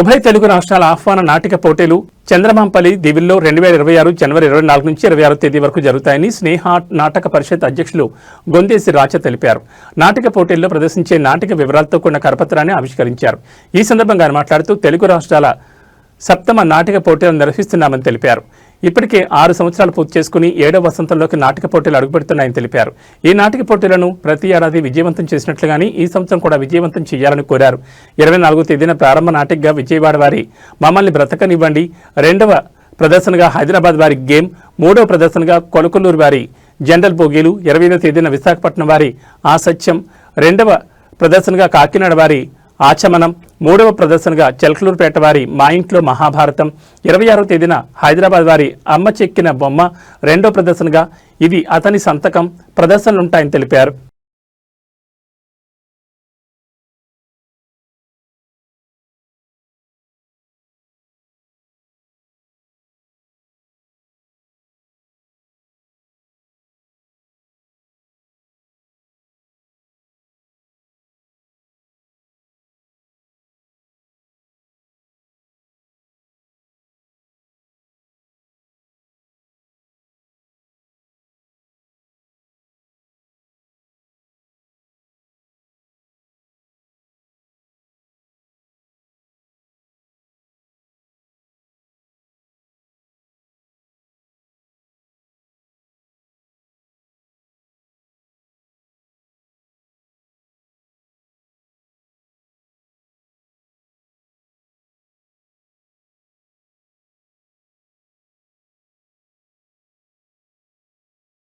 ఉభయ తెలుగు రాష్ట్రాల ఆహ్వాన నాటిక పోటీలు చంద్రమాంపల్లి దివిల్లో రెండు వేల ఇరవై ఆరు జనవరి ఇరవై నాలుగు నుంచి ఇరవై ఆరు తేదీ వరకు జరుగుతాయని స్నేహ నాటక పరిషత్ అధ్యక్షులు గొందేసి రాచ తెలిపారు. నాటిక పోటీల్లో ప్రదర్శించే నాటిక వివరాలతో కూడిన కరపత్రాన్ని ఆవిష్కరించారు. ఈ సందర్భంగా మాట్లాడుతూ తెలుగు రాష్ట్రాల సప్తమ నాటిక పోటీలను నిర్వహిస్తున్నామని తెలిపారు. ఇప్పటికే ఆరు సంవత్సరాలు పూర్తి చేసుకుని ఏడవ వసంతంలోకి నాటక పోటీలు అడుగుపెడుతున్నాయని తెలిపారు. ఈ నాటిక పోటీలను ప్రతి ఏడాది విజయవంతం చేసినట్లుగాని ఈ సంవత్సరం కూడా విజయవంతం చేయాలని కోరారు. ఇరవై నాలుగో తేదీన ప్రారంభ నాటికగా విజయవాడ వారి మమ్మల్ని బ్రతకనివ్వండి. రెండవ ప్రదర్శనగా హైదరాబాద్ వారి గేమ్ మూడవ ప్రదర్శనగా కొలకొల్లూరు వారి జనరల్ బోగీలు ఇరవైదో తేదీన విశాఖపట్నం వారి ఆ సత్యం రెండవ ప్రదర్శనగా కాకినాడ వారి ఆచమనం మూడవ ప్రదర్శనగా చెల్కలూరుపేట వారి మా ఇంట్లో మహాభారతం. ఇరవై ఆరో తేదీన హైదరాబాద్ వారి అమ్మ చెక్కిన బొమ్మ రెండో ప్రదర్శనగా ఇది అతని సంతకం. ప్రదర్శనలుంటాయని తెలిపారు.